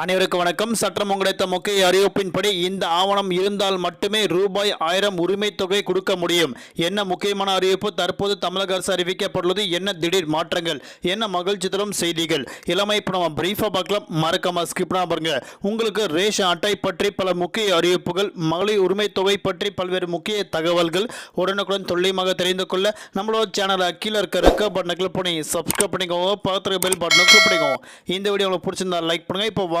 அனைவருக்கு வணக்கம். சற்றம் கிடைத்த முக்கிய அறிவிப்பின்படி இந்த ஆவணம் இருந்தால் மட்டுமே ரூபாய் ஆயிரம் உரிமை தொகை கொடுக்க முடியும். என்ன முக்கியமான அறிவிப்பு? தற்போது தமிழக அரசு அறிவிக்கப்பட்டுள்ளது. என்ன திடீர் மாற்றங்கள்? என்ன மகிழ்ச்சி தரும் செய்திகள்? இளமை இப்போ நம்ம பிரீஃபாக பார்க்கலாம். மறக்காம ஸ்கிப் பாருங்க. உங்களுக்கு ரேஷன் அட்டை பற்றி பல முக்கிய அறிவிப்புகள் மகளிர் உரிமை தொகை பற்றி பல்வேறு முக்கிய தகவல்கள் உடனுக்குடன் துல்லியமாக தெரிந்து கொள்ள நம்மளோட சேனலை கீழே இருக்க ரெக்க பட்டனை கிளிக் பண்ணி சப்ஸ்கிரைப் பண்ணிக்கோங்க. பக்கத்தில் பெல் பட்டனை கிளிக் பண்ணிக்கோங்க. இந்த வீடியோ உங்களுக்கு பிடிச்சிருந்தா லைக் பண்ணுங்க. இப்போ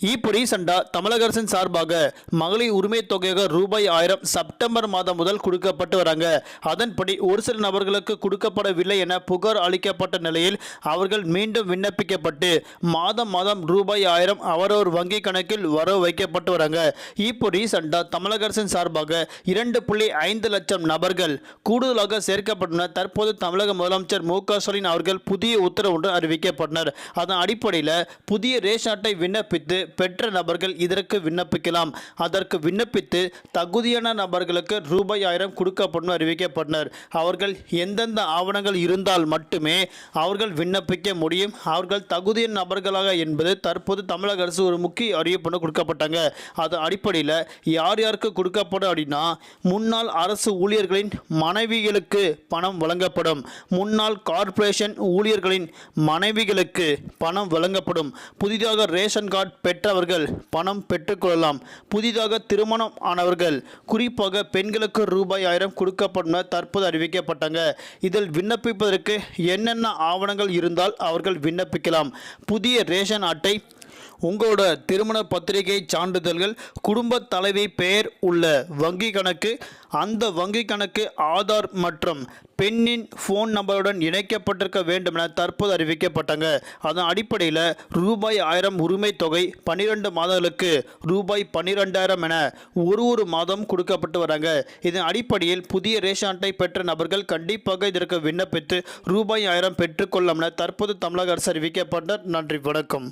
இப்போ ரீசெண்டாக தமிழக அரசின் சார்பாக மகளிர் உரிமை தொகையாக ரூபாய் ஆயிரம் செப்டம்பர் மாதம் முதல் கொடுக்கப்பட்டு வராங்க அதன்படி ஒரு சில நபர்களுக்கு கொடுக்கப்படவில்லை என புகார் அளிக்கப்பட்ட நிலையில் அவர்கள் மீண்டும் விண்ணப்பிக்கப்பட்டு மாதம் மாதம் ரூபாய் ஆயிரம் அவரவர் வங்கி கணக்கில் வரவு வைக்கப்பட்டு வராங்க இப்போ ரீசெண்டாக தமிழக அரசின் சார்பாக இரண்டு புள்ளி ஐந்து லட்சம் நபர்கள் கூடுதலாக சேர்க்கப்பட்டனர் தற்போது தமிழக முதலமைச்சர் மு க ஸ்டாலின் அவர்கள் புதிய உத்தரவு ஒன்று அறிவிக்கப்பட்டனர் அதன் அடிப்படையில் புதிய ரேஷன் அட்டை விண்ணப்பித்து பெற்ற நபர்கள் இதற்கு விண்ணப்பிக்கலாம். அதற்கு விண்ணப்பித்து தகுதியான நபர்களுக்கு ரூபாய் ஆயிரம் கொடுக்கப்படும் அறிவிக்கப்பட்டனர். அவர்கள் எந்தெந்த ஆவணங்கள் இருந்தால் மட்டுமே அவர்கள் விண்ணப்பிக்க முடியும். அவர்கள் தகுதியான நபர்களாக என்பது தற்போது தமிழக அரசு ஒரு முக்கிய அறிவிப்பு கொடுக்கப்பட்டாங்க. அது அடிப்படையில் யார் யாருக்கு கொடுக்கப்படும் அப்படின்னா முன்னாள் அரசு ஊழியர்களின் மனைவிகளுக்கு பணம் வழங்கப்படும். முன்னாள் கார்ப்பரேஷன் ஊழியர்களின் மனைவிகளுக்கு பணம் வழங்கப்படும். புதிதாக ரேஷன் கார்டு பெற்றவர்கள் பணம் பெற்றுக்கொள்ளலாம். புதிதாக திருமணம் ஆனவர்கள் குறிப்பாக பெண்களுக்கு ரூபாய் ஆயிரம் கொடுக்கப்படும் தற்போது அறிவிக்கப்பட்டாங்க. இதில் விண்ணப்பிப்பதற்கு என்னென்ன ஆவணங்கள் இருந்தால் அவர்கள் விண்ணப்பிக்கலாம். புதிய ரேஷன் அட்டை உங்களோட திருமண பத்திரிகை சான்றிதழ்கள் குடும்ப தலைவி பெயர் உள்ள வங்கி கணக்கு அந்த வங்கி கணக்கு ஆதார் மற்றும் பெண்ணின் ஃபோன் நம்பருடன் இணைக்கப்பட்டிருக்க வேண்டும் என தற்போது அறிவிக்கப்பட்டாங்க. அதன் அடிப்படையில் ரூபாய் ஆயிரம் உரிமை தொகை பன்னிரெண்டு மாதங்களுக்கு ரூபாய் பன்னிரெண்டாயிரம் என ஒரு ஒரு மாதம் கொடுக்கப்பட்டு வராங்க. இதன் அடிப்படையில் புதிய ரேஷன் அட்டை பெற்ற நபர்கள் கண்டிப்பாக இதற்கு விண்ணப்பித்து ரூபாய் ஆயிரம் பெற்றுக்கொள்ளும் என தற்போது தமிழக அரசு அறிவிக்கப்பட்டார் நன்றி வணக்கம்.